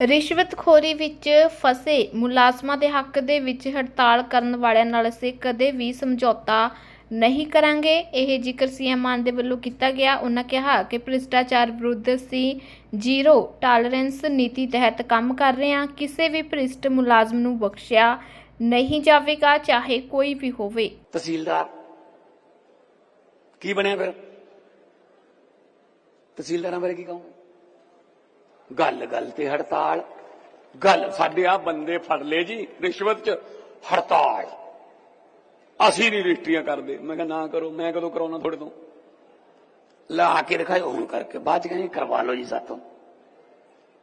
ਰਿਸ਼ਵਤਖੋਰੀ ਵਿੱਚ ਫਸੇ ਮੁਲਾਜ਼ਮਾਂ ਦੇ ਹੱਕ ਦੇ ਵਿੱਚ ਹੜਤਾਲ ਕਰਨ ਵਾਲਿਆਂ ਨਾਲ ਅਸੀਂ ਕਦੇ ਵੀ ਸਮਝੌਤਾ ਨਹੀਂ ਕਰਾਂਗੇ। ਇਹ ਜ਼ਿਕਰ ਸੀਐਮ ਮਾਨ ਦੇ ਵੱਲੋਂ ਕੀਤਾ ਗਿਆ। ਉਹਨਾਂ ਕਿਹਾ ਕਿ ਭ੍ਰਿਸ਼ਟਾਚਾਰ ਵਿਰੁੱਧ ਅਸੀਂ ਜ਼ੀਰੋ ਟਾਲਰੈਂਸ ਨੀਤੀ ਤਹਿਤ ਕੰਮ ਕਰ ਰਹੇ ਹਾਂ। ਕਿਸੇ ਵੀ ਭ੍ਰਿਸ਼ਟ ਮੁਲਾਜ਼ਮ ਨੂੰ ਬਖਸ਼ਿਆ ਨਹੀਂ ਜਾਵੇਗਾ, ਚਾਹੇ ਕੋਈ ਵੀ ਹੋਵੇ। ਤਹਿਸੀਲਦਾਰ, ਕੀ ਬਣਿਆ ਫਿਰ? ਤਹਿਸੀਲਦਾਰਾਂ ਬਾਰੇ ਕੀ ਕਹੂੰ ਗੱਲ ਗੱਲ ਤੇ ਹੜਤਾਲ। ਗੱਲ ਸਾਡੇ ਆ ਬੰਦੇ ਫੜ ਲਏ ਜੀ, ਰਿਸ਼ਵਤ ਚ ਹੜਤਾਲ। ਅਸੀਂ ਨਹੀਂ ਰਜਿਸਟਰੀਆਂ ਕਰਦੇ। ਮੈਂ ਕਿਹਾ ਨਾ ਕਰੋ, ਮੈਂ ਕਦੋਂ ਕਰਾਉਣਾ ਤੁਹਾਡੇ ਤੋਂ? ਲਾ ਕੇ ਦਿਖਾਇਓ ਹੁਣ ਕਰਕੇ ਬਾਅਦ ਚ ਕਹਿੰਦੇ ਕਰਵਾ ਲਓ ਜੀ ਸਾਤੋਂ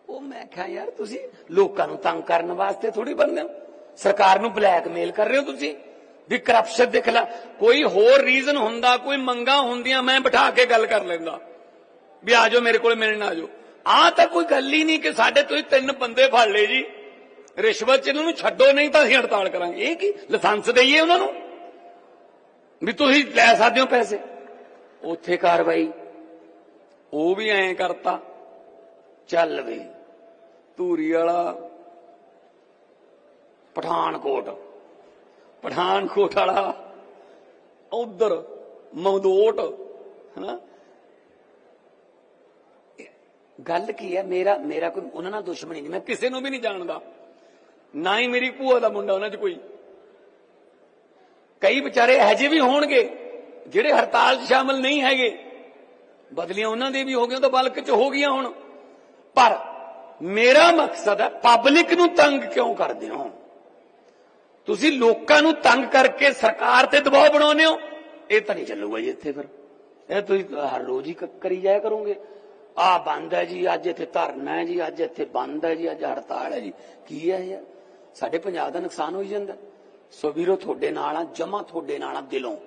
ਉਹ ਮੈਂ ਕਿਹਾ ਯਾਰ ਤੁਸੀਂ ਲੋਕਾਂ ਨੂੰ ਤੰਗ ਕਰਨ ਵਾਸਤੇ ਥੋੜੀ ਬੰਦੇ ਹੋ। ਸਰਕਾਰ ਨੂੰ ਬਲੈਕਮੇਲ ਕਰ ਰਹੇ ਹੋ ਤੁਸੀਂ, ਵੀ ਕਰਪਸ਼ਨ ਦੇ ਖਿਲਾਫ ਕੋਈ ਹੋਰ ਰੀਜ਼ਨ ਹੁੰਦਾ, ਕੋਈ ਮੰਗਾ ਹੁੰਦੀਆਂ, ਮੈਂ ਬਿਠਾ ਕੇ ਗੱਲ ਕਰ ਲੈਂਦਾ। ਵੀ ਆ ਜਾਓ ਮੇਰੇ ਕੋਲ ਮਿਲਣ ਆ ਜਾਓ। ਆ ਤਾਂ ਕੋਈ ਗੱਲ ਹੀ ਨਹੀਂ ਕਿ ਸਾਡੇ ਤੁਸੀਂ ਤਿੰਨ ਬੰਦੇ ਫੜ ਲਏ ਜੀ ਰਿਸ਼ਵਤ ਚ ਇਹਨਾਂ ਨੂੰ ਛੱਡੋ ਨਹੀਂ ਤਾਂ ਅਸੀਂ ਹੜਤਾਲ ਕਰਾਂਗੇ ਇਹ ਕੀ ਲਾਇਸੈਂਸ ਦਈਏ ਉਹਨਾਂ ਨੂੰ ਵੀ ਤੁਸੀਂ ਲੈ ਸਕਦੇ ਹੋ ਪੈਸੇ ਉੱਥੇ ਕਾਰਵਾਈ ਉਹ ਵੀ ਐਂ ਕਰਤਾ ਚੱਲ ਵੇ ਧੂਰੀ ਵਾਲਾ ਪਠਾਨਕੋਟ ਪਠਾਨਕੋਟ ਵਾਲਾ ਉਧਰ ਮਮਦੋਟ ਹਨਾ ਗੱਲ ਕੀ ਹੈ? ਮੇਰਾ ਮੇਰਾ ਕੋਈ, ਉਹਨਾਂ ਨਾਲ ਦੁਸ਼ਮਣੀ ਨਹੀਂ। ਮੈਂ ਕਿਸੇ ਨੂੰ ਵੀ ਨਹੀਂ ਜਾਣਦਾ। ਨਾ ਹੀ ਮੇਰੀ ਭੂਆ ਦਾ ਮੁੰਡਾ ਉਹਨਾਂ 'ਚ ਕੋਈ। ਕਈ ਵਿਚਾਰੇ ਹਜੇ ਵੀ ਹੋਣਗੇ, ਜਿਹੜੇ ਹੜਤਾਲ 'ਚ ਸ਼ਾਮਲ ਨਹੀਂ ਹੈਗੇ। ਬਦਲੀਆਂ ਉਹਨਾਂ ਦੇ ਵੀ ਹੋ ਗਈਆਂ ਤਾਂ ਬਲਕ 'ਚ ਹੋ ਗਈਆਂ ਹੁਣ। ਪਰ ਮੇਰਾ ਮਕਸਦ ਹੈ, ਪਬਲਿਕ ਨੂੰ ਤੰਗ ਕਿਉਂ ਕਰਦੇ ਹੋ? ਤੁਸੀਂ ਲੋਕਾਂ ਨੂੰ ਤੰਗ ਕਰਕੇ ਸਰਕਾਰ ਤੇ ਦਬਾਅ ਬਣਾਉਂਦੇ ਹੋ? ਇਹ ਤਾਂ ਨਹੀਂ ਚੱਲੂਗਾ ਜੀ ਇੱਥੇ ਫਿਰ। ਇਹ ਤੁਸੀਂ ਹਰ ਰੋਜ਼ ਹੀ ਕਰੀ ਜਾਇਆ ਕਰੋਗੇ। ਆ ਬੰਦ ਹੈ ਜੀ, ਅੱਜ ਇੱਥੇ ਧਰਨਾ ਹੈ ਜੀ, ਅੱਜ ਇੱਥੇ ਬੰਦ ਹੈ ਜੀ, ਅੱਜ ਹੜਤਾਲ ਹੈ ਜੀ। ਕੀ ਹੈ ਯਾਰ ਸਾਡੇ ਪੰਜਾਬ ਦਾ ਨੁਕਸਾਨ ਹੋਈ ਜਾਂਦਾ। ਸੋ ਵੀਰੋ, ਤੁਹਾਡੇ ਨਾਲ ਆ, ਜਮਾ ਤੁਹਾਡੇ ਨਾਲ ਆ ਦਿਲੋਂ।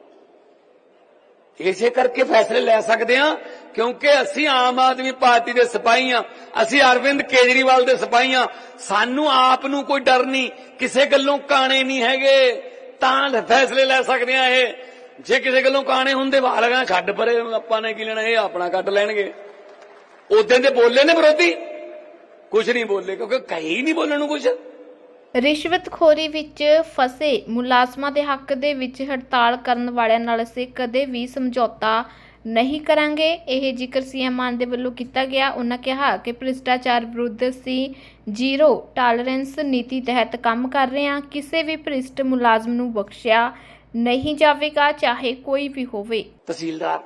ਇਸੇ ਕਰਕੇ ਫੈਸਲੇ ਲੈ ਸਕਦੇ ਹਾਂ, ਕਿਉਂਕਿ ਅਸੀਂ ਆਮ ਆਦਮੀ ਪਾਰਟੀ ਦੇ ਸਿਪਾਹੀ ਹਾਂ, ਅਸੀਂ ਅਰਵਿੰਦ ਕੇਜਰੀਵਾਲ ਦੇ ਸਿਪਾਹੀ ਹਾਂ। ਸਾਨੂੰ ਆਪ ਨੂੰ ਕੋਈ ਡਰ ਨਹੀਂ, ਕਿਸੇ ਗੱਲੋਂ ਕਾਣੇ ਨਹੀਂ ਹੈਗੇ। ਤਾਂ ਫੈਸਲੇ ਲੈ ਸਕਦੇ ਹਾਂ ਇਹ। ਜੇ ਕਿਸੇ ਗੱਲੋਂ ਕਾਣੇ ਹੁੰਦੇ, ਵਾਲਗਾ ਛੱਡ ਪਰੇ, ਆਪਾਂ ਨੇ ਕੀ ਲੈਣਾ, ਇਹ ਆਪਣਾ ਕੱਢ ਲੈਣਗੇ। ਉਦੋਂ ਦੇ ਬੋਲੇ ਨੇ ਵਿਰੋਧੀ। ਕੁਝ ਨਹੀਂ ਬੋਲੇ ਕਿਉਂਕਿ ਕਹੀ ਨਹੀਂ ਬੋਲਣ ਨੂੰ ਕੁਝ ਰਿਸ਼ਵਤਖੋਰੀ ਵਿੱਚ ਫਸੇ ਮੁਲਾਜ਼ਮਾਂ ਦੇ ਹੱਕ ਦੇ ਵਿੱਚ ਹੜਤਾਲ ਕਰਨ ਵਾਲਿਆਂ ਨਾਲ ਅਸੀਂ ਕਦੇ ਵੀ ਸਮਝੌਤਾ ਨਹੀਂ ਕਰਾਂਗੇ। ਇਹ ਜ਼ਿਕਰ ਸੀਐਮ ਮਾਨ ਦੇ ਵੱਲੋਂ ਕੀਤਾ ਗਿਆ। ਉਹਨਾਂ ਕਿਹਾ ਕਿ ਭ੍ਰਿਸ਼ਟਾਚਾਰ ਵਿਰੁੱਧ ਅਸੀਂ ਜ਼ੀਰੋ ਟਾਲਰੈਂਸ ਨੀਤੀ ਤਹਿਤ ਕੰਮ ਕਰ ਰਹੇ ਹਾਂ। ਕਿਸੇ ਵੀ ਭ੍ਰਿਸ਼ਟ ਮੁਲਾਜ਼ਮ ਨੂੰ ਬਖਸ਼ਿਆ ਨਹੀਂ ਜਾਵੇਗਾ ਚਾਹੇ ਕੋਈ ਵੀ ਹੋਵੇ। ਤਹਿਸੀਲਦਾਰ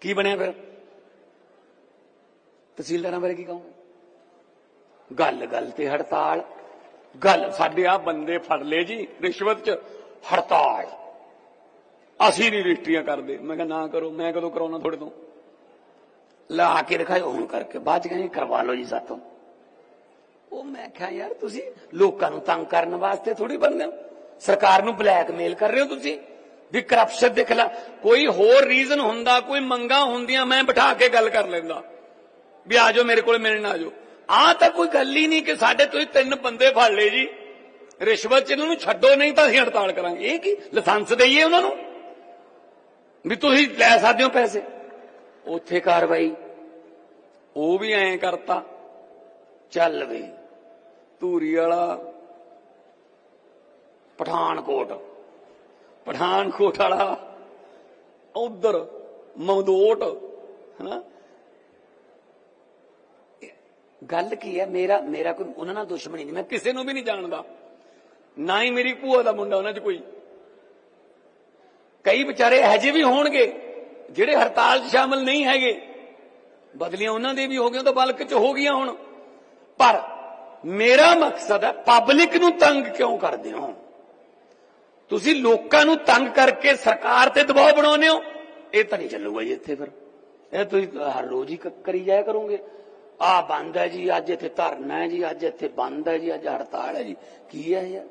ਕੀ ਬਣਿਆ ਫਿਰ? ਤਹਿਸੀਲਦਾਰਾਂ ਬਾਰੇ ਕੀ ਕਹੂੰ ਗੱਲ ਗੱਲ ਤੇ ਹੜਤਾਲ। ਗੱਲ, ਸਾਡੇ ਆ ਬੰਦੇ ਫੜ ਲਏ ਜੀ, ਰਿਸ਼ਵਤ ਚ ਹੜਤਾਲ। ਅਸੀਂ ਨਹੀਂ ਰਜਿਸਟਰੀਆਂ ਕਰਦੇ। ਮੈਂ ਕਿਹਾ ਨਾ ਕਰੋ, ਮੈਂ ਕਦੋਂ ਕਰਾਉਣਾ ਤੁਹਾਡੇ ਤੋਂ? ਲਾ ਕੇ ਦਿਖਾਇਓ, ਹੁਣ ਕਰਕੇ ਬਾਅਦ ਚ ਕਹਿੰਦੇ ਕਰਵਾ ਲਓ ਜੀ ਸਾਤੋਂ। ਉਹ ਮੈਂ ਕਿਹਾ, ਯਾਰ ਤੁਸੀਂ ਲੋਕਾਂ ਨੂੰ ਤੰਗ ਕਰਨ ਵਾਸਤੇ ਥੋੜੀ ਬੰਦੇ ਹੋ। ਸਰਕਾਰ ਨੂੰ ਬਲੈਕਮੇਲ ਕਰ ਰਹੇ ਹੋ ਤੁਸੀਂ। ਵੀ ਕਰਪਸ਼ਨ ਦੇ ਖਿਲਾਫ ਕੋਈ ਹੋਰ ਰੀਜ਼ਨ ਹੁੰਦਾ, ਕੋਈ ਮੰਗਾ ਹੁੰਦੀਆਂ, ਮੈਂ ਬਿਠਾ ਕੇ ਗੱਲ ਕਰ ਲੈਂਦਾ। ਵੀ ਆ ਜਾਓ ਮੇਰੇ ਕੋਲ ਮਿਲਣ ਆ ਜਾਓ ਆ ਤਾਂ ਕੋਈ ਗੱਲ ਹੀ ਨਹੀਂ ਕਿ ਸਾਡੇ ਤੁਸੀਂ ਤਿੰਨ ਬੰਦੇ ਫੜ ਲਏ ਜੀ ਰਿਸ਼ਵਤ ਚ ਇਹਨਾਂ ਨੂੰ ਛੱਡੋ ਨਹੀਂ ਤਾਂ ਅਸੀਂ ਹੜਤਾਲ ਕਰਾਂਗੇ ਇਹ ਕੀ ਲਾਇਸੈਂਸ ਦਈਏ ਉਹਨਾਂ ਨੂੰ ਵੀ ਤੁਸੀਂ ਲੈ ਸਕਦੇ ਹੋ ਪੈਸੇ ਉੱਥੇ ਕਾਰਵਾਈ ਉਹ ਵੀ ਐਂ ਕਰਤਾ ਚੱਲ ਵੇ ਧੂਰੀ ਵਾਲਾ ਪਠਾਨਕੋਟ ਪਠਾਨਕੋਟ ਵਾਲਾ ਉਧਰ ਮਮਦੋਟ ਹਨਾ ਗੱਲ ਕੀ ਹੈ? ਮੇਰਾ ਮੇਰਾ ਕੋਈ, ਉਹਨਾਂ ਨਾਲ ਦੁਸ਼ਮਣੀ ਨਹੀਂ। ਮੈਂ ਕਿਸੇ ਨੂੰ ਵੀ ਨਹੀਂ ਜਾਣਦਾ। ਨਾ ਹੀ ਮੇਰੀ ਭੂਆ ਦਾ ਮੁੰਡਾ ਉਹਨਾਂ 'ਚ ਕੋਈ। ਕਈ ਵਿਚਾਰੇ ਹਜੇ ਵੀ ਹੋਣਗੇ, ਜਿਹੜੇ ਹੜਤਾਲ 'ਚ ਸ਼ਾਮਲ ਨਹੀਂ ਹੈਗੇ। ਬਦਲੀਆਂ ਉਹਨਾਂ ਦੇ ਵੀ ਹੋ ਗਈਆਂ ਤਾਂ ਬਲਕ 'ਚ ਹੋ ਗਈਆਂ ਹੁਣ। ਪਰ ਮੇਰਾ ਮਕਸਦ ਹੈ ਪਬਲਿਕ ਨੂੰ ਤੰਗ ਕਿਉਂ ਕਰਦੇ ਹੋ? ਤੁਸੀਂ ਲੋਕਾਂ ਨੂੰ ਤੰਗ ਕਰਕੇ ਸਰਕਾਰ ਤੇ ਦਬਾਅ ਬਣਾਉਂਦੇ ਹੋ? ਇਹ ਤਾਂ ਨਹੀਂ ਚੱਲੂਗਾ ਜੀ ਇੱਥੇ ਫਿਰ। ਇਹ ਤੁਸੀਂ ਹਰ ਰੋਜ਼ ਹੀ ਕਰੀ ਜਾਇਆ ਕਰੋਗੇ। ਆ ਬੰਦ ਹੈ ਜੀ, ਅੱਜ ਇੱਥੇ ਧਰਨਾ ਹੈ ਜੀ, ਅੱਜ ਇੱਥੇ ਬੰਦ ਹੈ ਜੀ, ਅੱਜ ਹੜਤਾਲ ਹੈ ਜੀ। ਕੀ ਹੈ ਯਾਰ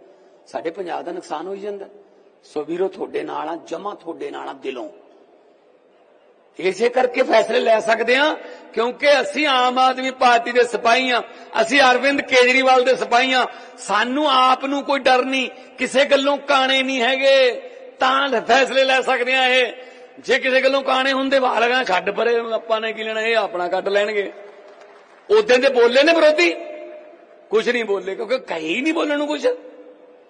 ਸਾਡੇ ਪੰਜਾਬ ਦਾ ਨੁਕਸਾਨ ਹੋਈ ਜਾਂਦਾ। ਸੋ ਵੀਰੋ, ਤੁਹਾਡੇ ਨਾਲ ਆ, ਜਮਾ ਤੁਹਾਡੇ ਨਾਲ ਆ, ਦਿਲੋਂ। ਇਸੇ ਕਰਕੇ ਫੈਸਲੇ ਲੈ ਸਕਦੇ ਹਾਂ, ਕਿਉਂਕਿ ਅਸੀਂ ਆਮ ਆਦਮੀ ਪਾਰਟੀ ਦੇ ਸਿਪਾਹੀ ਹਾਂ। ਅਸੀਂ ਅਰਵਿੰਦ ਕੇਜਰੀਵਾਲ ਦੇ ਸਿਪਾਹੀ ਹਾਂ। ਸਾਨੂੰ ਆਪ ਨੂੰ ਕੋਈ ਡਰ ਨਹੀਂ, ਕਿਸੇ ਗੱਲੋਂ ਕਾਣੇ ਨਹੀਂ ਹੈਗੇ। ਤਾਂ ਫੈਸਲੇ ਲੈ ਸਕਦੇ ਹਾਂ ਇਹ। ਜੇ ਕਿਸੇ ਗੱਲੋਂ ਕਾਣੇ ਹੁੰਦੇ, ਵਾਲਗਾ ਛੱਡ ਪਰੇ ਆਪਾਂ ਨੇ ਕੀ ਲੈਣਾ, ਇਹ ਆਪਣਾ ਕੱਢ ਲੈਣਗੇ। ਉਦੋਂ ਦੇ ਬੋਲੇ ਨੇ ਵਿਰੋਧੀ? ਕੁਝ ਨਹੀਂ ਬੋਲੇ ਕਿਉਂਕਿ ਕਹੀ ਨਹੀਂ ਬੋਲਣ ਨੂੰ ਕੁਝ